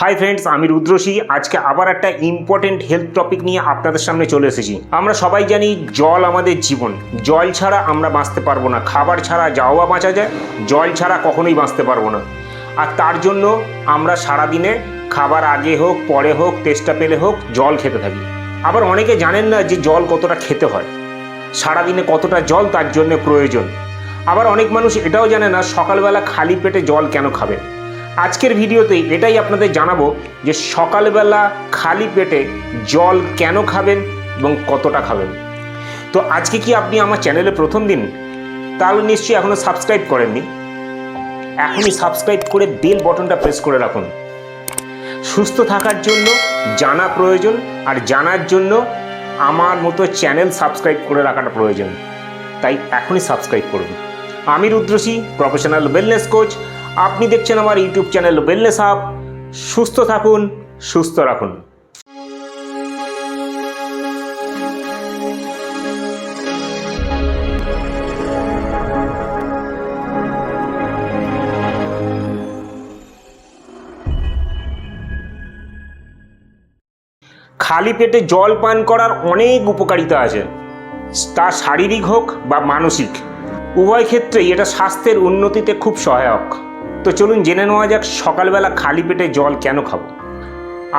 Hi friends আমি রুদ্রসী আজকে আবার একটা ইম্পর্টেন্ট হেলথ টপিক নিয়ে আপনাদের সামনে চলে এসেছি। আমরা সবাই জানি জল আমাদের জীবন। জল ছাড়া আমরা বাঁচতে পারব না। খাবার ছাড়া যাওয়া বাঁচা যায়, জল ছাড়া কখনোই বাঁচতে পারব না। আর তার জন্য আমরা সারাদিনে খাবার আগে হোক, পরে হোক তেষ্টা পেলে হোক, জল খেতে থাকি। আবার অনেকে জানেন না যে জল কতটা খেতে হয়। সারাদিনে কতটা জল তার জন্য প্রয়োজন। আবার অনেক মানুষ এটাও জানে না সকালবেলা খালি পেটে জল কেন খাবেন আজকের ভিডিওতে এটাই আপনাদের জানাব যে সকালবেলা খালি পেটে জল কেন খাবেন এবং কতটা খাবেন। তো আজকে কি আপনি আমার চ্যানেলে প্রথম দিন? তাহলে নিশ্চয়ই এখনও সাবস্ক্রাইব করেননি। এখনই সাবস্ক্রাইব করে বেল বটনটা প্রেস করে রাখুন। সুস্থ থাকার জন্য, জানা প্রয়োজন, আর জানার জন্য আমার মতো চ্যানেল সাবস্ক্রাইব করে রাখাটা প্রয়োজন। তাই এখনই সাবস্ক্রাইব করুন। আমি রুদ্রসী প্রফেশনাল ওয়েলনেস কোচ আপনি দেখছেন আমার ইউটিউব চ্যানেল ওয়েলনেস হাব সুস্থ থাকুন, সুস্থ রাখুন। খালি পেটে জল পান করার অনেক উপকারিতা আছে। তা শারীরিক হোক বা মানসিক। উভয় ক্ষেত্রেই এটা স্বাস্থ্যের উন্নতিতে খুব সহায়ক। তো চলুন জেনে নেওয়া যাক সকালবেলা খালি পেটে জল কেন খাব।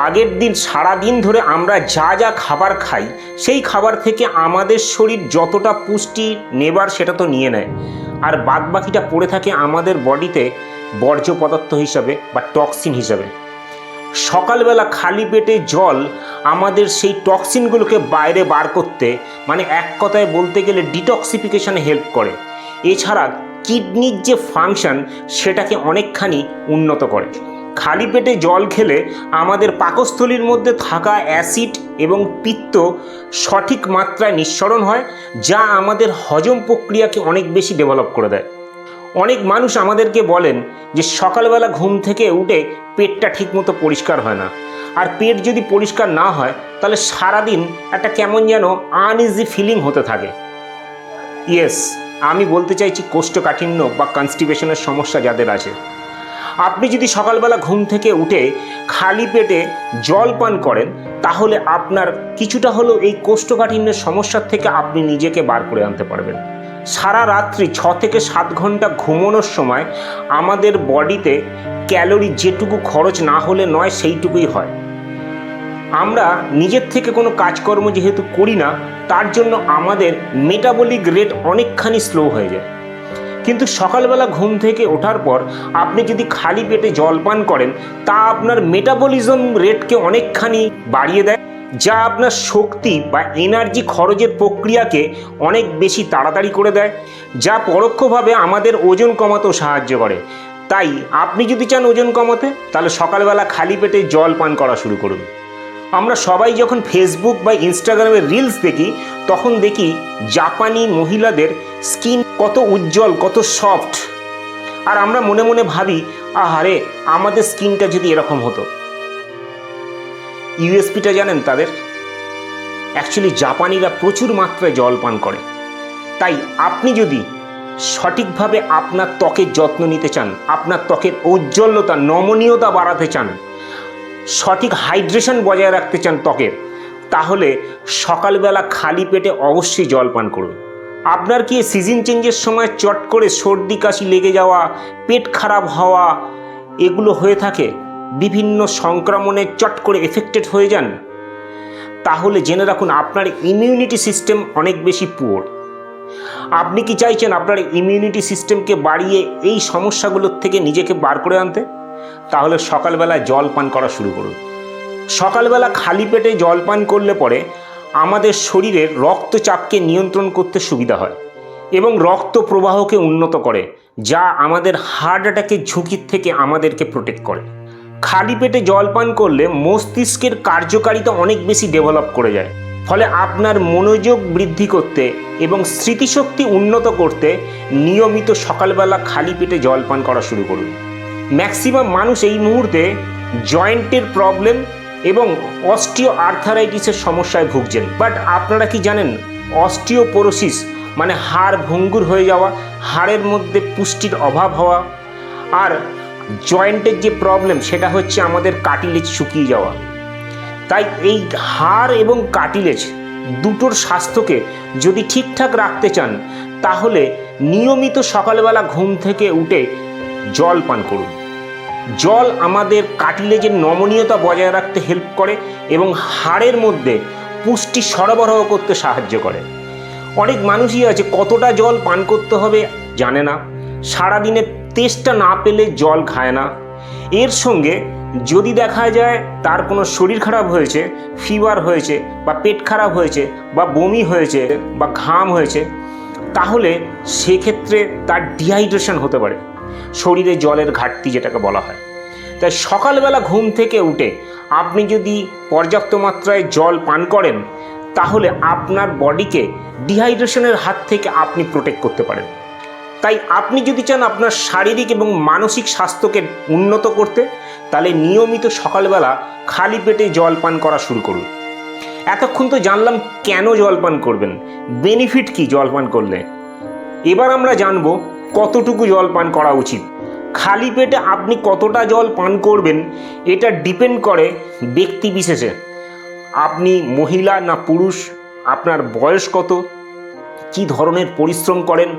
আগের দিন সারা দিন ধরে আমরা যা যা খাবার খাই, সেই খাবার থেকে আমাদের শরীর যতটা পুষ্টি নেবার সেটা তো নিয়ে নেয়। আর বাদ বাকিটা পড়ে থাকে আমাদের বডিতে বর্জ্য পদার্থ হিসাবে বা টক্সিন হিসাবে। সকালবেলা খালি পেটে জল আমাদের সেই টক্সিনগুলোকে বাইরে বার করতে মানে এক কথায় বলতে গেলে ডিটক্সিফিকেশনে হেল্প করে। এছাড়া কিডনির যে ফাংশন সেটাকে অনেকখানি উন্নত করে। খালি পেটে জল খেলে আমাদের পাকস্থলীর মধ্যে থাকা অ্যাসিড এবং পিত্ত সঠিক মাত্রায় নিঃসরণ হয়, যা আমাদের হজম প্রক্রিয়াকে অনেক বেশি ডেভেলপ করে দেয়। অনেক মানুষ আমাদেরকে বলেন যে সকালবেলা ঘুম থেকে উঠে পেটটা ঠিকমতো পরিষ্কার হয় না। আর পেট যদি পরিষ্কার না হয়, তাহলে সারাদিন একটা কেমন যেন আনইজি ফিলিং হতে থাকে। ইয়েস আমি বলতে চাইছি কোষ্ঠকাঠিন্য বা কনস্টিপেশনের সমস্যা যাদের আছে। আপনি যদি সকালবেলা ঘুম থেকে উঠে খালি পেটে জল পান করেন, তাহলে আপনার কিছুটা হলেও এই কোষ্ঠকাঠিন্যের সমস্যার থেকে আপনি নিজেকে বার করে আনতে পারবেন। সারা রাত্রি ছ থেকে সাত ঘণ্টা ঘুমানোর সময় আমাদের বডিতে ক্যালোরি যেটুকু খরচ না হলে নয়, সেইটুকুই হয়। আমরা নিজের থেকে কোনো কাজকর্ম যেহেতু করি না, তার জন্য আমাদের মেটাবলিক রেট অনেকখানি স্লো হয়ে যায়। কিন্তু সকালবেলা ঘুম থেকে ওঠার পর আপনি যদি খালি পেটে জল পান করেন, তা আপনার মেটাবলিজম রেটকে অনেকখানি বাড়িয়ে দেয়, যা আপনার শক্তি বা এনার্জি খরচের প্রক্রিয়াকে অনেক বেশি তাড়াতাড়ি করে দেয়, যা পরোক্ষভাবে আমাদের ওজন কমাতেও সাহায্য করে। তাই আপনি যদি চান ওজন কমাতে, তাহলে সকালবেলা খালি পেটে জল পান করা শুরু করুন। আমরা সবাই যখন ফেসবুক বা ইনস্টাগ্রামে রিলস দেখি, তখন দেখি জাপানি মহিলাদের স্কিন কত উজ্জ্বল, কত সফট আর আমরা মনে মনে ভাবি, আহারে, আমাদের স্কিনটা যদি এরকম হতো। ইউএসপিটা জানেন তাদের? অ্যাকচুয়ালি জাপানিরা প্রচুর মাত্রায় জল পান করে। তাই আপনি যদি সঠিকভাবে আপনার ত্বকের যত্ন নিতে চান, আপনার ত্বকের ঔজ্জ্বল্যতা, নমনীয়তা বাড়াতে চান সঠিক হাইড্রেশন বজায় রাখতে চান ত্বকের, তাহলে সকালবেলা খালি পেটে অবশ্যই জল পান করুন। আপনার কি সিজন চেঞ্জের সময় চট করে সর্দি, কাশি লেগে যাওয়া, পেট খারাপ হওয়া এগুলো হয়ে থাকে? বিভিন্ন সংক্রমণে চট করে এফেক্টেড হয়ে যান? তাহলে জেনে রাখুন আপনার ইমিউনিটি সিস্টেম অনেক বেশি পুয়ার আপনি কি চাইছেন আপনার ইমিউনিটি সিস্টেমকে বাড়িয়ে এই সমস্যাগুলোর থেকে নিজেকে বার করে আনতে? তাহলে সকালবেলায় জল পান করা শুরু করুন। সকালবেলা খালি পেটে জল পান করলে পরে আমাদের শরীরের রক্তচাপকে নিয়ন্ত্রণ করতে সুবিধা হয় এবং রক্ত প্রবাহকে উন্নত করে, যা আমাদের হার্ট অ্যাটাকের ঝুঁকির থেকে আমাদেরকে প্রোটেক্ট করে। খালি পেটে জল পান করলে মস্তিষ্কের কার্যকারিতা অনেক বেশি ডেভেলপ করে যায়। ফলে আপনার মনোযোগ বৃদ্ধি করতে এবং স্মৃতিশক্তি উন্নত করতে নিয়মিত সকালবেলা খালি পেটে জল পান করা শুরু করুন। ম্যাক্সিমাম মানুষ এই মুহূর্তে জয়েন্টের প্রবলেম এবং অস্টিও আর্থারাইটিসের সমস্যায় ভুগছেন। বাট আপনারা কি জানেন? অস্টিওপোরোসিস মানে হাড় ভঙ্গুর হয়ে যাওয়া, হাড়ের মধ্যে পুষ্টির অভাব হওয়া, আর জয়েন্টের যে প্রবলেম সেটা হচ্ছে আমাদের কাটিলেজ শুকিয়ে যাওয়া। তাই এই হাড় এবং কাটিলেজ দুটোর স্বাস্থ্যকে যদি ঠিকঠাক রাখতে চান, তাহলে নিয়মিত সকালবেলা ঘুম থেকে উঠে জল পান করুন। জল আমাদের কাটিলেজের নমনীয়তা বজায় রাখতে হেল্প করে এবং হাড়ের মধ্যে পুষ্টি সরবরাহ করতে সাহায্য করে। অনেক মানুষই আছে, কতটা জল পান করতে হবে জানে না। সারাদিনে তেষ্টা না পেলে জল খায় না। এর সঙ্গে যদি দেখা যায় তার কোনো শরীর খারাপ হয়েছে ফিভার হয়েছে বা পেট খারাপ হয়েছে বা বমি হয়েছে বা ঘাম হয়েছে, তাহলে সেক্ষেত্রে তার ডিহাইড্রেশন হতে পারে। শরীরে জলের ঘাটতি যেটাকে বলা হয়। তাই সকালবেলা ঘুম থেকে উঠে আপনি যদি পর্যাপ্ত মাত্রায় জল পান করেন, তাহলে আপনার বডিকে ডিহাইড্রেশনের হাত থেকে আপনি প্রোটেক্ট করতে পারেন। তাই আপনি যদি চান আপনার শারীরিক এবং মানসিক স্বাস্থ্যকে উন্নত করতে, তাহলে নিয়মিত সকালবেলা খালি পেটে জল পান করা শুরু করুন। এতক্ষণ তো জানলাম কেন জল পান করবেন, বেনিফিট কি জল পান করলে? এবার আমরা জানব কতটুকু জল পান করা উচিত? খালি পেটে আপনি কতটা জল পান করবেন, এটা ডিপেন্ড করে ব্যক্তি বিশেষে। আপনি মহিলা না পুরুষ, আপনার বয়স কত, কি ধরনের পরিশ্রম করেন,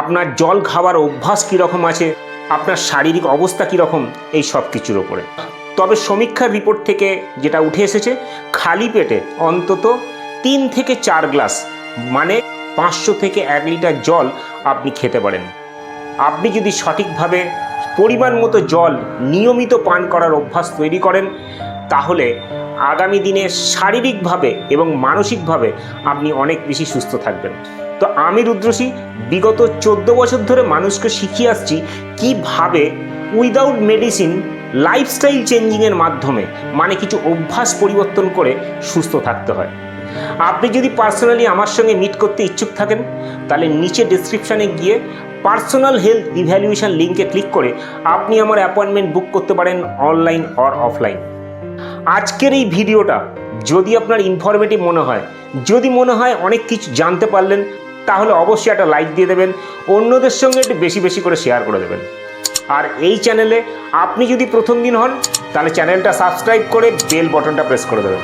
আপনার জল খাওয়ার অভ্যাস কীরকম আছে, আপনার শারীরিক অবস্থা কীরকম, এই সব কিছুর ওপরে তবে সমীক্ষার রিপোর্ট থেকে যেটা উঠে এসেছে, খালি পেটে অন্তত তিন থেকে চার গ্লাস মানে পাঁচশো থেকে এক লিটার জল আপনি খেতে পারেন। আপনি যদি সঠিকভাবে পরিমাণ মতো জল নিয়মিত পান করার অভ্যাস তৈরি করেন, তাহলে আগামী দিনে শারীরিকভাবে এবং মানসিকভাবে আপনি অনেক বেশি সুস্থ থাকবেন। তো আমি রুদ্রসী বিগত চোদ্দ বছর ধরে মানুষকে শিখিয়ে আসছি কীভাবে উইদাউট মেডিসিন লাইফস্টাইল চেঞ্জিংয়ের মাধ্যমে মানে কিছু অভ্যাস পরিবর্তন করে সুস্থ থাকতে হয়। আপনি যদি পার্সোনালি আমার সঙ্গে মিট করতে ইচ্ছুক থাকেন, তাহলে নিচে ডিসক্রিপশানে গিয়ে পার্সোনাল হেলথ ইভ্যালুয়েশন লিঙ্কে ক্লিক করে আপনি আমার অ্যাপয়েন্টমেন্ট বুক করতে পারেন অনলাইন অর অফলাইন। আজকের এই ভিডিওটা যদি আপনার ইনফরমেটিভ মনে হয়, যদি মনে হয় অনেক কিছু জানতে পারলেন, তাহলে অবশ্যই একটা লাইক দিয়ে দেবেন, অন্যদের সঙ্গে একটু বেশি বেশি করে শেয়ার করে দেবেন। আর এই চ্যানেলে আপনি যদি প্রথম দিন হন, তাহলে চ্যানেলটা সাবস্ক্রাইব করে বেল বটনটা প্রেস করে দেবেন।